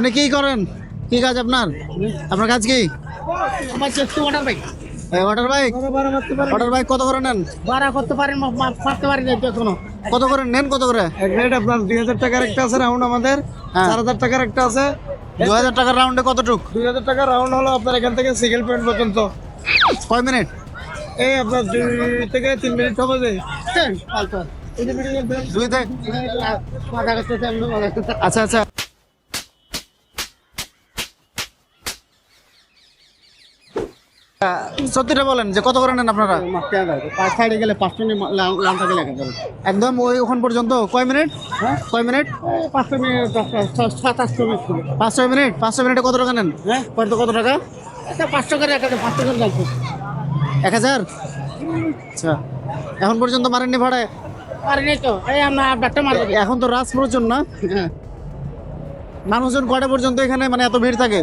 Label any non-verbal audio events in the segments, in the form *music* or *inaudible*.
আপনি কি করেন? কি কাজ আপনার? আপনার কাজ কি? আমার চেষ্টা ওয়াটার বাইক ওয়াটার বাইক কত করে নেন? ভাড়া করতে পারেন মা- মা- পারতে পারি না এখনও। কত করে নেন কত করে? এক রেট আপনার দুই হাজার টাকার একটা আছে রাউন্ড আমাদের। হ্যাঁ। চার হাজার টাকার একটা আছে। দু হাজার টাকার রাউন্ডে কতটুক? দুই হাজার টাকার রাউন্ড হলো আপনার এখান থেকে সিঙ্গেল পয়েন্ট পর্যন্ত। কয় মিনিট এই আপনার দুই থেকে তিন মিনিট হবে যে। ফালতু এই সত্যিটা বলেন যে কত করে নেন আপনারা। পাঁচ সাইডে গেলে পাঁচশো নিয়ে মা- লাম- লামটাকে লেখা যাবে। একদম ওই ওখান পর্যন্ত কয় মিনিট হ্যাঁ? কয় মিনিট পাঁচশো মিনিট, সাত আটশো মিনিট। পাঁচ ছয় মিনিট পাঁচ ছয় মিনিটে কত টাকা নেন হ্যাঁ? কত কত টাকা পাঁচশো করে পাঁচশো করে লাগবে। এক হাজার আচ্ছা এখন পর্যন্ত মারেননি ভাড়ায় তো, এই আমরা আড্ডাটা মারবো। এখন তো রাস প্রচুর না হ্যাঁ। মানুষজন কটা পর্যন্ত এখানে মানে এত ভিড় থাকে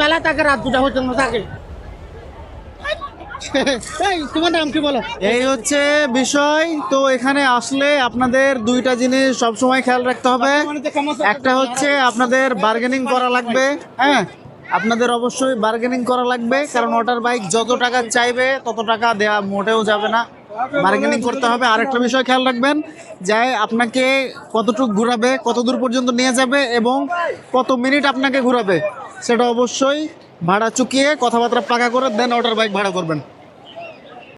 মেলা থাকে রাত দুটা পর্যন্ত থাকে *laughs* তোমার নাম কি বলো? এই হচ্ছে বিষয়। তো এখানে আসলে আপনাদের দুইটা জিনিস সব সময় খেয়াল রাখতে হবে। একটা হচ্ছে আপনাদের বার্গেনিং করা লাগবে হ্যাঁ? আপনাদের অবশ্যই বার্গেনিং করা লাগবে, কারণ ওটার বাইক যত টাকা চাইবে, তত টাকা দেওয়া মোটেও যাবে না। বার্গেনিং করতে হবে। আরেকটা বিষয় খেয়াল রাখবেন, যে আপনাকে কতটুকু ঘুরাবে কত দূর পর্যন্ত নিয়ে যাবে এবং কত মিনিট আপনাকে ঘুরাবে, সেটা অবশ্যই ভাড়া চুকিয়ে কথাবার্তা পাকা করে দেন অর্ডার বাইক ভাড়া করবেন।